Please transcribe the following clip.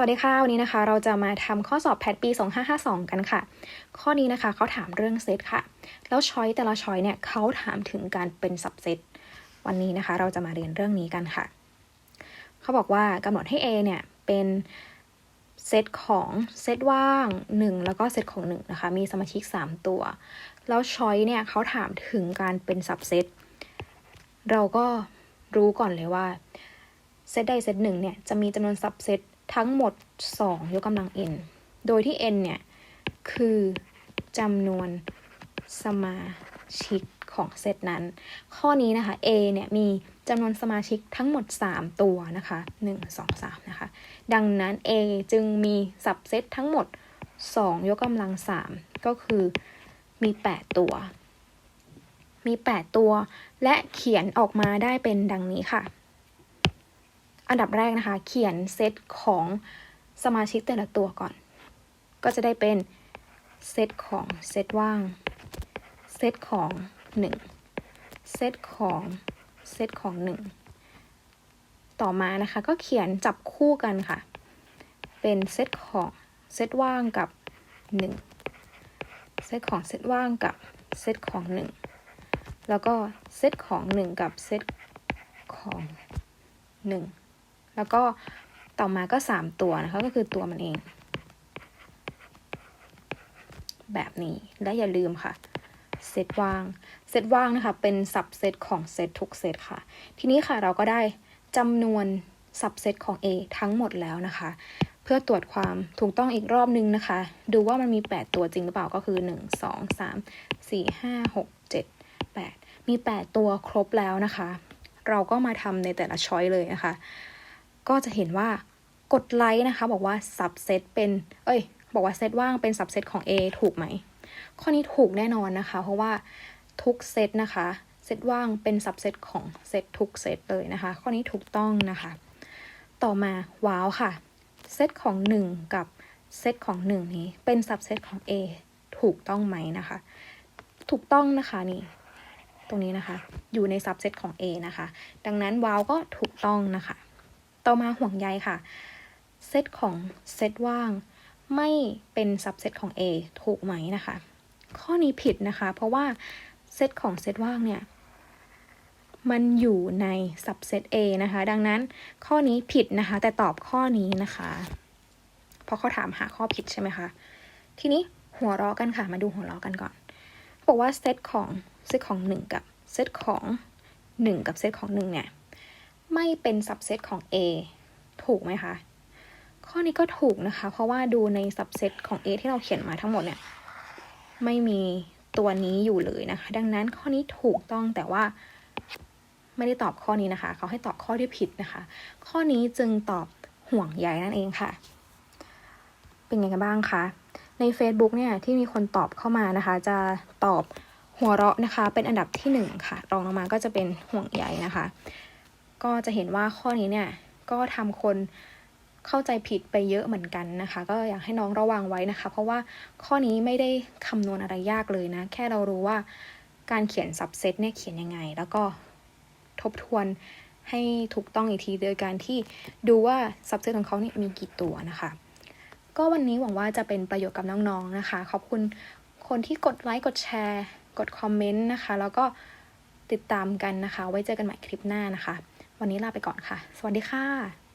สวัสดีค่ะ วันนี้นะคะ เราจะมาทำข้อสอบแพทปี 2552 กันค่ะ ข้อนี้นะคะเขาถามเรื่องเซตค่ะ แล้วช้อยแต่ละช้อยเนี่ยเขาถามถึงการเป็นสับเซตวันนี้นะคะ เราจะมาเรียนเรื่องนี้กันค่ะ เขาบอกว่ากำหนดให้ A เนี่ยเป็นเซตของเซตว่าง 1 แล้วก็เซตของ1นะคะ มีสมาชิก 3 ตัว แล้วช้อยเนี่ยเขาถามถึงการเป็นสับเซตเราก็รู้ก่อนเลยว่าเซตใดเซตหนึ่งเนี่ยจะมีจำนวนสับเซต ทั้งหมด 2 ยกกำลัง n โดยที่ n เนี่ย คือจำนวนสมาชิกของเซตนั้น ข้อนี้นะคะ A เนี่ยมีจำนวนสมาชิกทั้งหมด 3 ตัวนะคะ 1 2 3 นะคะ ดังนั้น A จึงมีสับเซตทั้งหมด 2 ยกกำลัง 3 ก็คือมี 8 ตัว มี 8 ตัว และเขียนออกมาได้เป็นดังนี้ค่ะ อันดับแรกนะคะ เขียนเซตของสมาชิกแต่ละตัวก่อน ก็จะได้เป็นเซตของเซตว่าง เซตของ 1 เซตของ เซตของ 1 ต่อมานะคะ ก็เขียนจับคู่กันค่ะ เป็นเซตของ เซตว่างกับ 1 เซตของเซตว่างกับ เซตของ 1 แล้วก็เซตของ 1 กับเซตของ 1 แล้วก็ต่อมาก็ 3 ตัวนะคะก็คือตัวมันเอง แบบนี้และอย่าลืมค่ะเซตว่างเซตว่างนะคะเป็นสับเซตของเซตทุกเซตค่ะ ทีนี้ค่ะเราก็ได้จำนวนสับเซตของ A ทั้งหมดแล้วนะคะ เพื่อตรวจความถูกต้องอีกรอบนึงนะคะ ดูว่ามันมี 8 ตัวจริงหรือเปล่าก็คือ 1 2 3 4 5 6 7 8 มี 8 ตัวครบแล้วนะคะ เราก็มาทำในแต่ละช้อยเลยนะคะ ก็จะเห็นว่ากดไลค์นะคะ บอกว่าสับเซตเป็น เอ้ย บอกว่าเซตว่างเป็นสับเซตของ A ถูกไหม ข้อนี้ถูกแน่นอนนะคะ เพราะว่าทุกเซตนะคะ เซตว่างเป็นสับเซตของเซตทุกเซตเลยนะคะ ข้อนี้ถูกต้องนะคะ ต่อมาว้าวค่ะ เซตของ 1 กับเซตของ 1 นี้เป็นสับเซตของ A ถูกต้องไหมนะคะ ถูกต้องนะคะนี่ตรงนี้นะคะ อยู่ในสับเซตของ A นะคะ ดังนั้นว้าวก็ถูกต้องนะคะ ต่อมาห่วงใยค่ะ เซตของเซตว่าง ไม่เป็นสับเซตของ A ถูกไหมนะคะ ข้อนี้ผิดนะคะ เพราะว่าเซตของเซตว่างเนี่ย มันอยู่ในสับเซต A นะคะ ดังนั้นข้อนี้ผิดนะคะ แต่ตอบข้อนี้นะคะ เพราะเขาถามหาข้อผิดใช่ไหมคะ ทีนี้หัวเราะกันค่ะ มาดูหัวเราะกันก่อน บอกว่าเซตของเซตของ 1 กับเซตของ 1 กับเซตของ 1 เนี่ย ไม่เป็นสับเซตของ A ถูกไหมคะ ข้อนี้ก็ถูกนะคะ เพราะว่าดูในสับเซตของ A ที่เราเขียนมาทั้งหมดเนี่ย ไม่มีตัวนี้อยู่เลยนะคะ ดังนั้นข้อนี้ถูกต้องแต่ว่าไม่ได้ตอบข้อนี้นะคะ เขาให้ตอบข้อที่ผิดนะคะ ข้อนี้จึงตอบห่วงใยนั่นเองค่ะ เป็นไงกันบ้างคะใน Facebook เนี่ยที่มีคนตอบเข้ามานะคะ จะตอบหัวเราะนะคะ เป็นอันดับที่หนึ่งค่ะ รองลงมาก็จะเป็นห่วงใยนะคะ ก็จะเห็นว่าข้อนี้เนี่ยก็ทำคนเข้าใจผิดไปเยอะเหมือนกันนะคะ ก็อยากให้น้องระวังไว้นะคะ เพราะว่าข้อนี้ไม่ได้คำนวณอะไรยากเลยนะ แค่เรารู้ว่าการเขียนสับเซตเนี่ยเขียนยังไง แล้วก็ทบทวนให้ถูกต้องอีกทีโดยการที่ดูว่าสับเซตของเขาเนี่ยมีกี่ตัวนะคะ ก็วันนี้หวังว่าจะเป็นประโยชน์กับน้องๆนะคะ ขอบคุณคนที่กดไลค์กดแชร์ กดคอมเมนต์นะคะ แล้วก็ติดตามกันนะคะ ไว้เจอกันใหม่คลิปหน้านะคะ วันนี้ลาไปก่อนค่ะ สวัสดีค่ะ